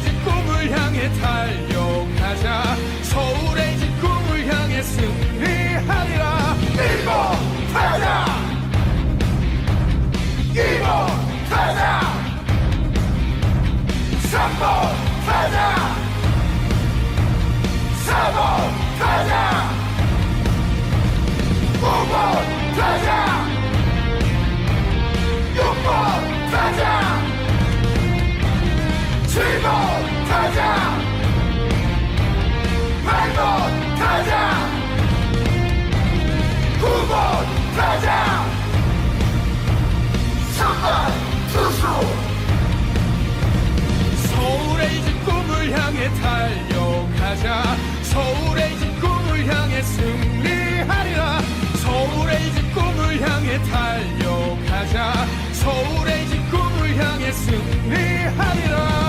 서울의 꿈을 향해 달려가자. 서울의 집 꿈을 향해 승리하리라. 일본 타자! 일본 타자! 3번 타자! 4번 타자! 5번 타자! 6번 서울의 집 꿈을 향해 달려가자. 서울의 집 꿈을 향해 승리하리라. 서울의 집 꿈을 향해 달려가자. 서울의 집 꿈을 향해 승리하리라.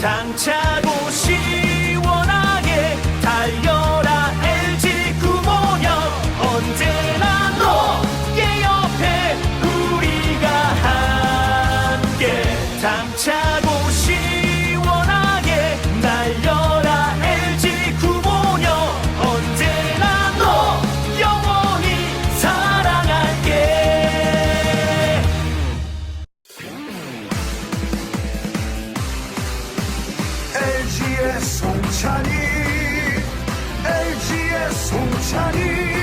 당차고 LG의 송찬이 LG의 송찬이.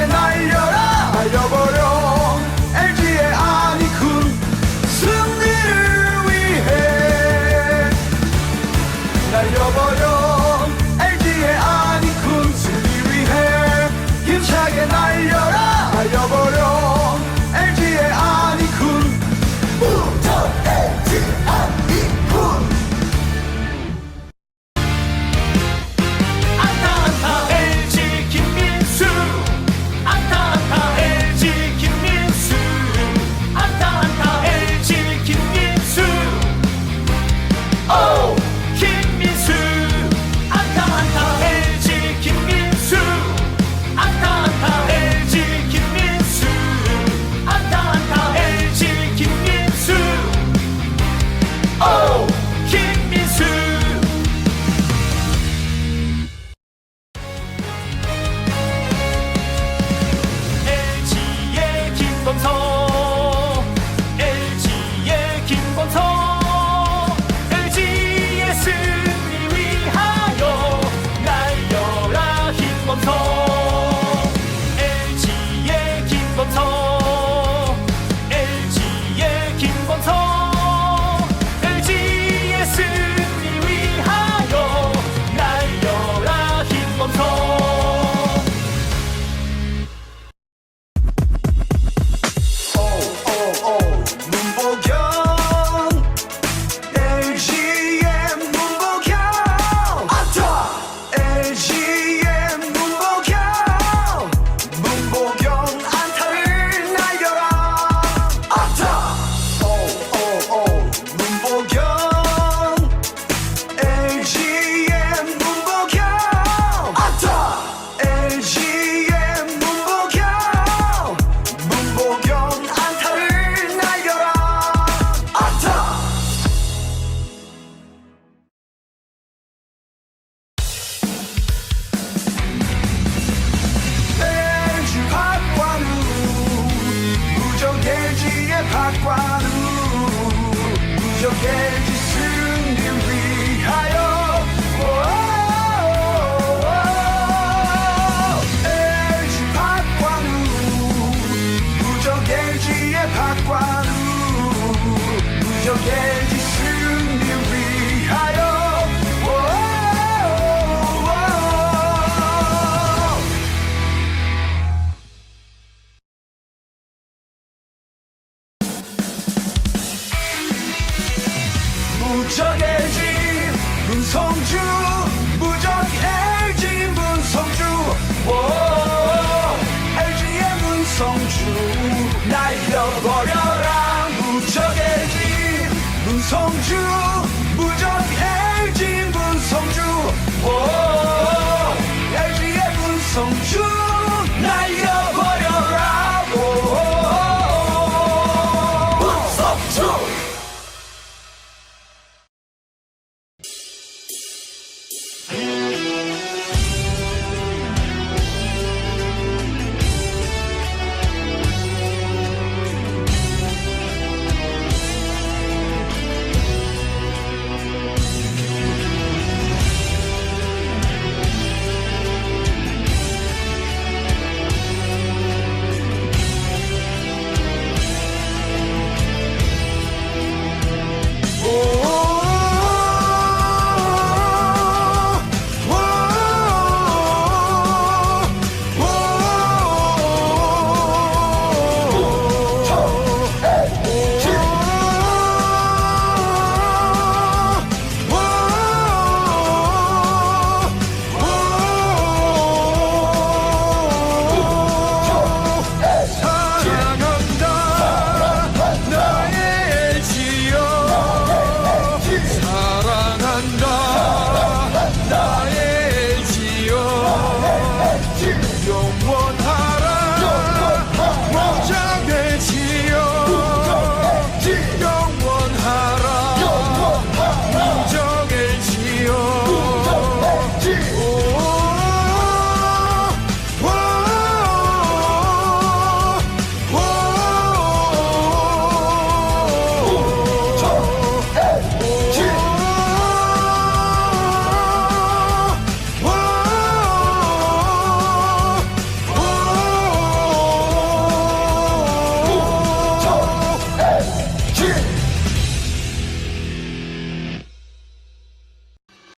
Починає 무적 진분성주 무적 LG 분성주. 오 LG의 분성주.